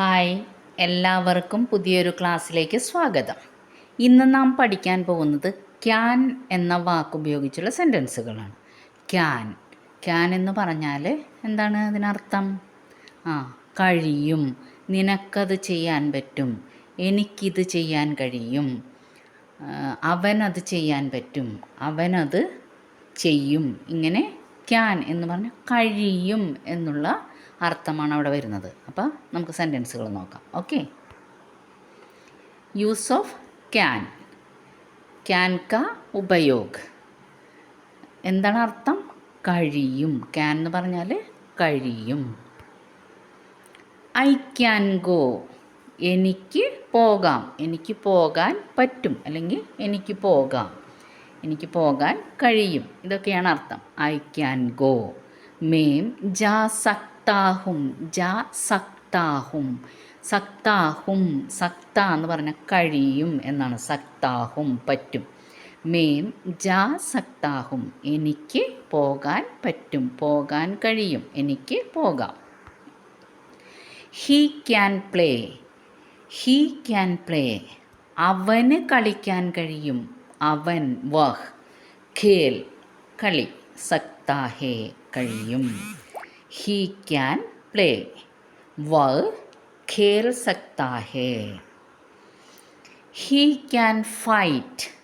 Hi എല്ലാവർക്കും പുതിയൊരു ക്ലാസ്സിലേക്ക് സ്വാഗതം. ഇന്ന് നാം പഠിക്കാൻ പോകുന്നത് ക്യാൻ എന്ന വാക്ക് ഉപയോഗിച്ചുള്ള സെന്റൻസുകളാണ് ക്യാൻ ക്യാൻ എന്ന് പറഞ്ഞാൽ എന്താണ് അതിനർത്ഥം? ആ കഴിയും. നിനക്കത് ചെയ്യാൻ പറ്റും. എനിക്കിത് ചെയ്യാൻ കഴിയും. അവനത് ചെയ്യാൻ പറ്റും. അവനത് ചെയ്യും. ഇങ്ങനെ ക്യാൻ എന്ന് പറഞ്ഞാൽ കഴിയും എന്നുള്ള അർത്ഥമാണ് അവിടെ വരുന്നത്. അപ്പോൾ നമുക്ക് സെന്റൻസുകൾ നോക്കാം. Okay use of can can ക ഉപയോഗ്. എന്താണ് അർത്ഥം? കഴിയും. ക്യാൻ എന്ന് പറഞ്ഞാൽ കഴിയും. ഐ ക്യാൻ ഗോ എനിക്ക് പോകാം. എനിക്ക് പോകാൻ പറ്റും. അല്ലെങ്കിൽ എനിക്ക് പോകാം. എനിക്ക് പോകാൻ കഴിയും. ഇതൊക്കെയാണ് അർത്ഥം. ഐ ക്യാൻ ഗോ മേം ജാ സക്താഹും ജ സക്താഹും. സക്താഹും സക്ത എന്ന് പറഞ്ഞാൽ കഴിയും എന്നാണ്. സക്താഹും പറ്റും. മേം ജ സക്താഹും. എനിക്ക് പോകാൻ പറ്റും. പോകാൻ കഴിയും. എനിക്ക് പോകാം. He can play. He can play. അവന് കളിക്കാൻ കഴിയും. അവൻ വഹ്. ഖേൽ. കളി. സക്താഹേ കഴിയും. ഹീ ക്യാൻ പ്ലേ വ ഖേൽ സക്താഹേ he can fight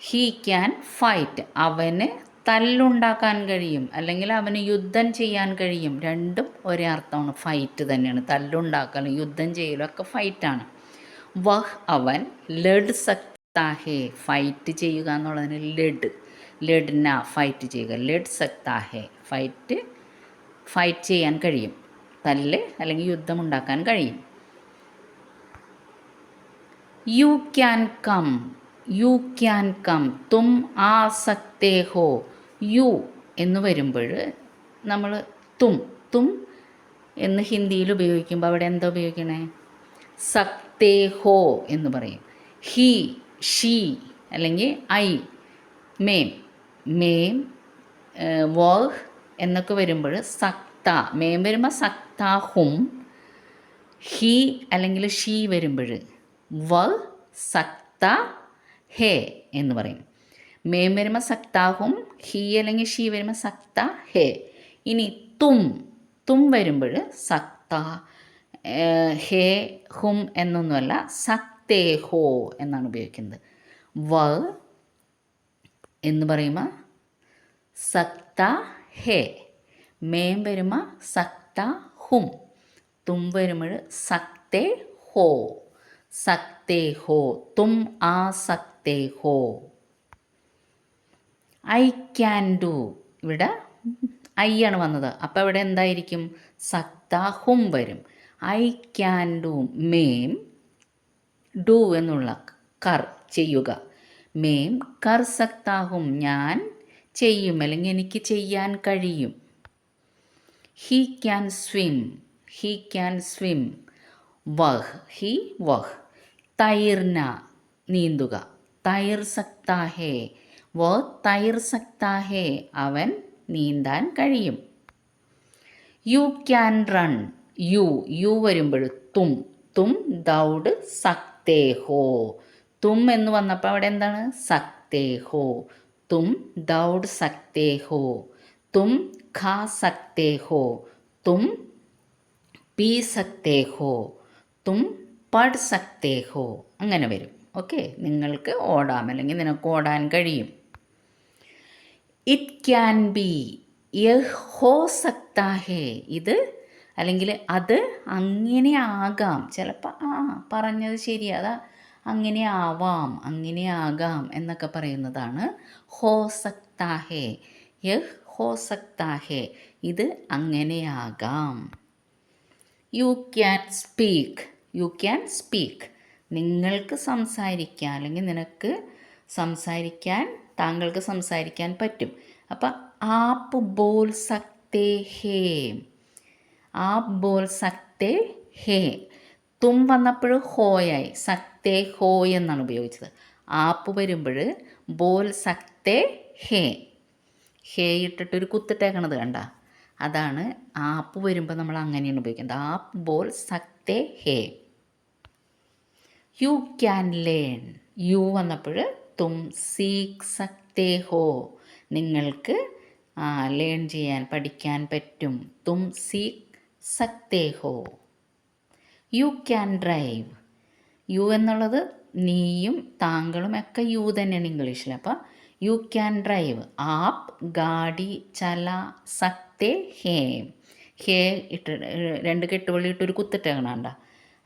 he can fight അവന് തല്ലുണ്ടാക്കാൻ കഴിയും അല്ലെങ്കിൽ അവന് യുദ്ധം ചെയ്യാൻ കഴിയും. രണ്ടും ഒരേ അർത്ഥമാണ്. ഫൈറ്റ് തന്നെയാണ്. തല്ലുണ്ടാക്കലും യുദ്ധം ചെയ്യലും ഒക്കെ ഫൈറ്റാണ് വഹ് അവൻ ലഡ് സക്താഹേ ഫൈറ്റ് ചെയ്യുക എന്നുള്ളതിന് ലഡ്. ലഡ്ന ഫൈറ്റ് ചെയ്യുക. ലഡ് സക്താഹേ ഫൈറ്റ് ഫൈറ്റ് ചെയ്യാൻ കഴിയും. തല്ല് അല്ലെങ്കിൽ യുദ്ധമുണ്ടാക്കാൻ കഴിയും. You can come you can come തും ആ സക്തേ ഹോ. യു എന്ന് വരുമ്പോൾ നമ്മൾ തും. തും എന്ന് ഹിന്ദിയിൽ ഉപയോഗിക്കുമ്പോൾ അവിടെ എന്താ ഉപയോഗിക്കണേ? സക്തേ ഹോ എന്ന് പറയും. ഹി ഷീ അല്ലെങ്കിൽ ഐ മേം മേം വോഹ് എന്നൊക്കെ വരുമ്പോൾ സക്ത മേം വരുമ്പോൾ സക്താഹും ഹി അല്ലെങ്കിൽ ഷീ വരുമ്പോൾ വ സക്ത ഹേ എന്ന് പറയും. മേം വരുമ്പോൾ സക്താഹും ഹി അല്ലെങ്കിൽ ഷീ വരുമ്പോൾ സക്ത ഹേ. ഇനി തും തും വരുമ്പോൾ സക്ത ഹേ ഹും എന്നൊന്നുമല്ല സക്തേ ഹോ എന്നാണ് ഉപയോഗിക്കുന്നത്. വ എന്ന് പറയുമ്പോൾ സക്ത ഹേ മേം വരുമ സക്ത ഹും തും വരുമ്പോൾ സക്തേ ഹോ സക്തേ ഹോ തും ആ സക്തേ ഹോ. I can do. ഇവിടെ ഐ ആണ് വന്നത്. അപ്പോൾ ഇവിടെ എന്തായിരിക്കും? സക്ത ഹും വരും. I can do. Ma'am do എന്നുള്ള കർ ചെയ്യുക. മേം കർ സക്താഹും ഞാൻ ചെയ്യും അല്ലെങ്കിൽ എനിക്ക് ചെയ്യാൻ കഴിയും. He can swim he can swim വഹ്. He വഹ്. തൈർന നീന്തുക. തൈർ സക്താഹേ വ തൈർ സക്താഹേ അവൻ നീന്താൻ കഴിയും. You can run you you വരുമ്പോൾ തും. തും ദൗഡ് സക്തേഹോ തും എന്ന് വന്നപ്പോൾ അവിടെ എന്താണ്? സക്തേ തും ദൗഡ് സക്തേ ഹോ തും ഖാ സക്തേ ഹോ തും പീ സക്തേ ഹോ തും പഡ് സക്തേ ഹോ അങ്ങനെ വരും. ഓക്കെ? നിങ്ങൾക്ക് ഓടാം അല്ലെങ്കിൽ നിനക്ക് ഓടാൻ കഴിയും. ഇറ്റ് ക്യാൻ ബി യഹ് ഹോ സക്താ ഹേ ഇത് അല്ലെങ്കിൽ അത് അങ്ങനെ ആകാം. ചിലപ്പോൾ ആ പറഞ്ഞത് ശരിയാ. അതാ അങ്ങനെ ആവാം അങ്ങനെ ആകാം എന്നൊക്കെ പറയുന്നതാണ്. ഹോ സക്താഹേ യഹ് ഹോ സക്താ ഹേ ഇത് അങ്ങനെയാകാം you can speak you can speak നിങ്ങൾക്ക് സംസാരിക്കാൻ അല്ലെങ്കിൽ നിനക്ക് സംസാരിക്കാൻ താങ്കൾക്ക് സംസാരിക്കാൻ പറ്റും. അപ്പം ആപ്പ് ബോൾ സക്തേ ഹേ ആപ്പ് ബോൾ സക്തേ ഹേ. തും വന്നപ്പോഴും ഹോയായി സക്തേ ഹോ എന്നാണ് ഉപയോഗിച്ചത്. ആപ്പ് വരുമ്പോൾ ബോൽ സക്തേ ഹേ. ഹേ ഇട്ടിട്ടൊരു കുത്തിട്ടേക്കണത് കണ്ട. അതാണ് ആപ്പ് വരുമ്പോൾ നമ്മൾ അങ്ങനെയാണ് ഉപയോഗിക്കുന്നത് ആപ്പ് ബോൾ സക്തേ ഹേ. യു ക്യാൻ ലേൺ യു വന്നപ്പോൾ തും സീക്ക് സക്തേ ഹോ. നിങ്ങൾക്ക് ലേൺ ചെയ്യാൻ പഠിക്കാൻ പറ്റും. തും സീക്ക് സക്തേ ഹോ. യു ക്യാൻ ഡ്രൈവ് യു എന്നുള്ളത് നീയും താങ്കളും ഒക്കെ യു തന്നെയാണ് ഇംഗ്ലീഷിൽ അപ്പോൾ യു ക്യാൻ ഡ്രൈവ്. ആപ് ഗാഡി ചല സക്തേ ഹേ. ഹേ ഇട്ട് രണ്ട് കെട്ടുപള്ളി ഇട്ടൊരു കുത്തിട്ടേക്കണണ്ട.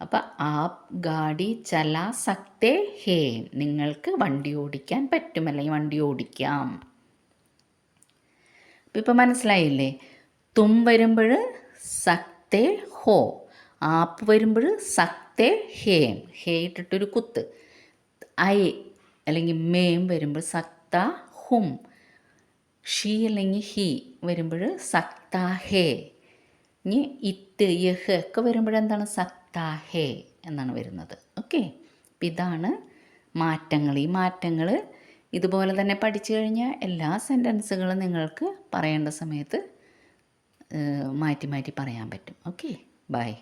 അപ്പം ആപ് ഗാഡി ചല സക്തേ ഹേ. നിങ്ങൾക്ക് വണ്ടി ഓടിക്കാൻ പറ്റും. അല്ലെങ്കിൽ വണ്ടി ഓടിക്കാം. അപ്പം ഇപ്പം മനസ്സിലായില്ലേ? തും വരുമ്പോൾ സക്തേ ഹോ. ആപ്പ് വരുമ്പോൾ സക്തേ ഹേം ഹേ ഇട്ടിട്ടൊരു കുത്ത്. ഐ അല്ലെങ്കിൽ മേം വരുമ്പോൾ സക്ത ഹും. ഷീ അല്ലെങ്കിൽ ഹി വരുമ്പോൾ സക്ത ഹേ. ഇനി ഇത്ത് യഹ് ഒക്കെ വരുമ്പോഴെന്താണ് സക്ത ഹേ എന്നാണ് വരുന്നത്. ഓക്കെ? അപ്പം ഇതാണ് മാറ്റങ്ങൾ. ഈ മാറ്റങ്ങൾ ഇതുപോലെ തന്നെ പഠിച്ചു കഴിഞ്ഞാൽ എല്ലാ സെന്റൻസുകളും നിങ്ങൾക്ക് പറയേണ്ട സമയത്ത് മാറ്റി മാറ്റി പറയാൻ പറ്റും. ഓക്കെ? ബൈ.